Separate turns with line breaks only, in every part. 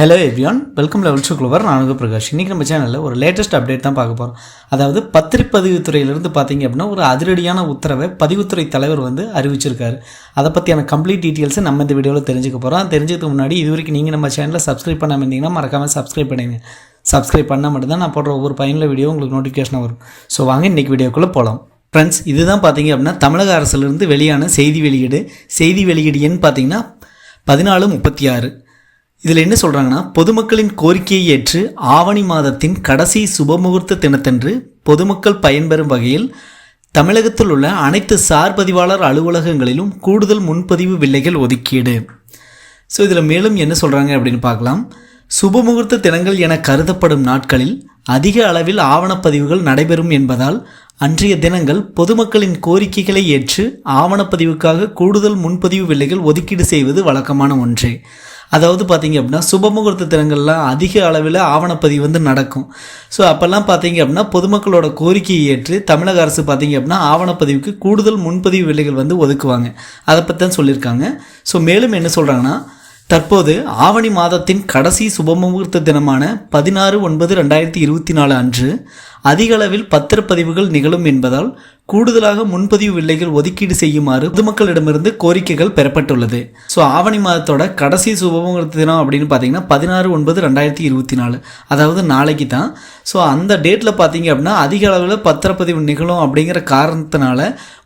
Hello everyone welcome level two clover நான் பிரகாஷ். இன்றைக்கி நம்ம சேனலில் ஒரு லேட்டஸ்ட் அப்டேட் தான் பார்க்க போகிறோம் அதாவது பத்திரப்பதிவுத்துறையிலிருந்து பார்த்தீங்க அப்படின்னா ஒரு அதிரடியான உத்தரவை பதிவுத்துறை தலைவர் வந்து அறிவிச்சிருக்காரு. அதை பற்றியான கம்ப்ளீட் டீட்டெயில்ஸை நம்ம இந்த வீடியோவில் தெரிஞ்சுக்க போகிறோம் தெரிஞ்சதுக்கு முன்னாடி இது வரைக்கும் நீங்கள் நம்ம சேனலில் சப்ஸ்கிரைப் பண்ணாமல் இருந்தீங்கன்னா மறக்காமல் சப்ஸ்கிரைப் பண்ணுங்க சப்ஸ்கிரைப் பண்ணால் மட்டும்தான் நான் போடுற ஒவ்வொரு பயனில் வீடியோ உங்களுக்கு நோட்டிஃபிகேஷன் வரும். ஸோ வாங்க இன்றைக்கி வீடியோக்குள்ளே போகலாம் ஃப்ரெண்ட்ஸ் இதுதான் பார்த்தீங்க அப்படின்னா தமிழக அரசுலேருந்து வெளியான செய்தி வெளியீடு. செய்தி வெளியீடு எண் பார்த்தீங்கன்னா பதினாலு முப்பத்தி ஆறு. இதில் என்ன சொல்கிறாங்கன்னா பொதுமக்களின் கோரிக்கையை ஏற்று ஆவணி மாதத்தின் கடைசி சுபமுகூர்த்த தினத்தன்று பொதுமக்கள் பயன்பெறும் வகையில் தமிழகத்தில் உள்ள அனைத்து சார் பதிவாளர் அலுவலகங்களிலும் கூடுதல் முன்பதிவு வில்லைகள் ஒதுக்கீடு. ஸோ இதில் மேலும் என்ன சொல்கிறாங்க அப்படின்னு பார்க்கலாம். சுபமுகூர்த்த தினங்கள் என கருதப்படும் நாட்களில் அதிக அளவில் ஆவணப்பதிவுகள் நடைபெறும் என்பதால் அன்றைய தினங்கள் பொதுமக்களின் கோரிக்கைகளை ஏற்று ஆவணப்பதிவுக்காக கூடுதல் முன்பதிவு வில்லைகள் ஒதுக்கீடு செய்வது வழக்கமான ஒன்றே. அதாவது பார்த்தீங்க அப்படின்னா சுபமுகூர்த்த தினங்கள்லாம் அதிக அளவில் ஆவணப்பதிவு வந்து நடக்கும். ஸோ அப்போல்லாம் பார்த்தீங்க அப்படின்னா பொதுமக்களோட கோரிக்கையை ஏற்று தமிழக அரசு பார்த்தீங்க அப்படின்னா ஆவணப்பதிவுக்கு கூடுதல் முன்பதிவு விலைகள் வந்து ஒதுக்குவாங்க. அதை பற்றி தான் சொல்லியிருக்காங்க. ஸோ மேலும் என்ன சொல்கிறாங்கன்னா தற்போது ஆவணி மாதத்தின் கடைசி சுபமுகூர்த்த தினமான பதினாறு ஒன்பது ரெண்டாயிரத்தி இருபத்தி நாலு அன்று அதிக அளவில் பத்திரப்பதிவுகள் நிகழும் என்பதால் கூடுதலாக முன்பதிவு வில்லைகள் ஒதுக்கீடு செய்யுமாறு பொதுமக்களிடமிருந்து கோரிக்கைகள் பெறப்பட்டுள்ளது. ஸோ ஆவணி மாதத்தோட கடைசி சுபமுகூர்த்த தினம் அப்படின்னு பார்த்தீங்கன்னா பதினாறு ஒன்பது ரெண்டாயிரத்தி இருபத்தி நாலு. அதாவது நாளைக்கு தான். ஸோ அந்த டேட்டில் பார்த்தீங்க அப்படின்னா அதிக அளவில் பத்திரப்பதிவு நிகழும் அப்படிங்கிற காரணத்தினால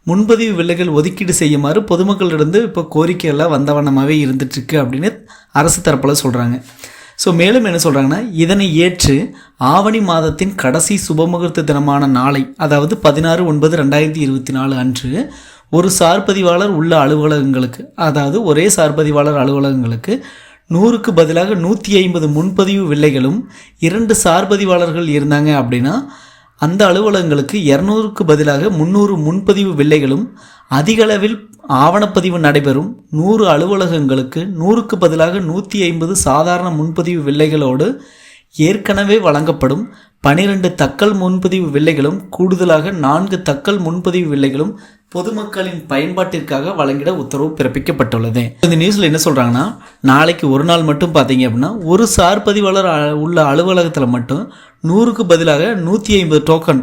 முன்பதிவு வில்லைகள் ஒதுக்கீடு செய்யுமாறு பொதுமக்களிடந்து இப்போ கோரிக்கையெல்லாம் வந்தவண்ணமாகவே இருந்துட்டுருக்கு அப்படின்னு அரசு தரப்பில் சொல்கிறாங்க ஸோ மேலும் என்ன சொல்கிறாங்கன்னா இதனை ஏற்று ஆவணி மாதத்தின் கடைசி சுபமுகூர்த்த தினமான நாளை அதாவது பதினாறு ஒன்பது ரெண்டாயிரத்தி இருபத்தி நாலு அன்று ஒரு சார்பதிவாளர் உள்ள அலுவலகங்களுக்கு அதாவது ஒரே சார்பதிவாளர் அலுவலகங்களுக்கு நூறுக்கு பதிலாக நூற்றி ஐம்பது முன்பதிவு வில்லைகளும் இரண்டு சார்பதிவாளர்கள் இருந்தாங்க அப்படின்னா அந்த அலுவலகங்களுக்கு இரநூறுக்கு பதிலாக முந்நூறு முன்பதிவு வில்லைகளும் அதிகளவில் ஆவணப்பதிவு நடைபெறும் நூறு அலுவலகங்களுக்கு நூறுக்கு பதிலாக நூற்றி ஐம்பது சாதாரண முன்பதிவு வில்லைகளோடு ஏற்கனவே வழங்கப்படும் பனிரெண்டு தக்கல் முன்பதிவு வில்லைகளும் கூடுதலாக நான்கு தக்கல் முன்பதிவு வில்லைகளும் பொதுமக்களின் பயன்பாட்டிற்காக வழங்கிட உத்தரவு பிறப்பிக்கப்பட்டுள்ளது. இந்த நியூஸில் என்ன சொல்கிறாங்கன்னா நாளைக்கு ஒரு நாள் மட்டும் பார்த்தீங்க அப்படின்னா ஒரு சார் பதிவாளர் அ- உள்ள அலுவலகத்தில் மட்டும் நூறுக்கு பதிலாக நூற்றி ஐம்பது டோக்கன்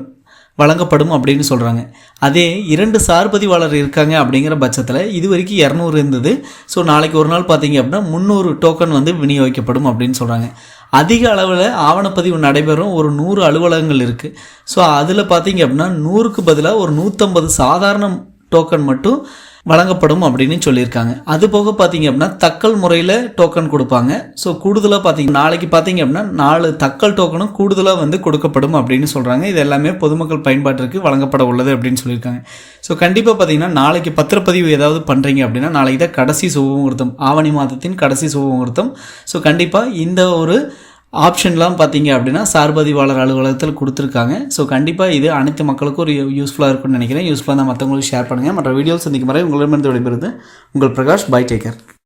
வழங்கப்படும் அப்படின்னு சொல்கிறாங்க அதே இரண்டு சார் பதிவாளர் இருக்காங்க அப்படிங்கிற பட்சத்தில் இது வரைக்கும் இரநூறு இருந்தது. ஸோ நாளைக்கு ஒரு நாள் பார்த்தீங்க அப்படின்னா முந்நூறு டோக்கன் வந்து விநியோகிக்கப்படும் அப்படின்னு சொல்கிறாங்க அதிக அளவில் ஆவணப்பதிவு நடைபெறும். ஒரு நூறு அலுவலகங்கள் இருக்குது ஸோ அதில் பார்த்தீங்க அப்படின்னா நூறுக்கு பதிலாக ஒரு நூற்றம்பது சாதாரண டோக்கன் மட்டும் வழங்கப்படும் அப்படின்னு சொல்லியிருக்காங்க. அது போக பார்த்தீங்க அப்படின்னா தக்கல் முறையில் டோக்கன் கொடுப்பாங்க. ஸோ கூடுதலாக பார்த்தீங்க நாளைக்கு பார்த்தீங்க அப்படின்னா நாலு தக்கல் டோக்கனும் கூடுதலாக வந்து கொடுக்கப்படும் அப்படின்னு சொல்கிறாங்க இது எல்லாமே பொதுமக்கள் பயன்பாட்டிற்கு வழங்கப்பட உள்ளது அப்படின்னு சொல்லியிருக்காங்க. ஸோ கண்டிப்பாக பார்த்தீங்கன்னா நாளைக்கு பத்திரப்பதிவு ஏதாவது பண்ணுறீங்க அப்படின்னா நாளைக்கு தான் கடைசி சுபமுகூர்த்தம் ஆவணி மாதத்தின் கடைசி சுபமுகூர்த்தம். ஸோ கண்டிப்பாக இந்த ஒரு ஆப்ஷன்லாம் பார்த்தீங்க அப்படின்னா சார்பதிவாளர் அலுவலகத்தில் கொடுத்துருக்காங்க. ஸோ கண்டிப்பாக இது அனைத்து மக்களுக்கும் ஒரு யூஸ்ஃபுல்லாக இருக்கும்னு நினைக்கிறேன். யூஸ்ஃபுல்லாக தான் மற்றவங்களுக்கு ஷேர் பண்ணுங்கள் மற்ற வீடியோஸ் சந்திக்கும் வரை உங்களிடமிருந்து விடைபெறுது உங்கள் பிரகாஷ் பை டேக்கர்.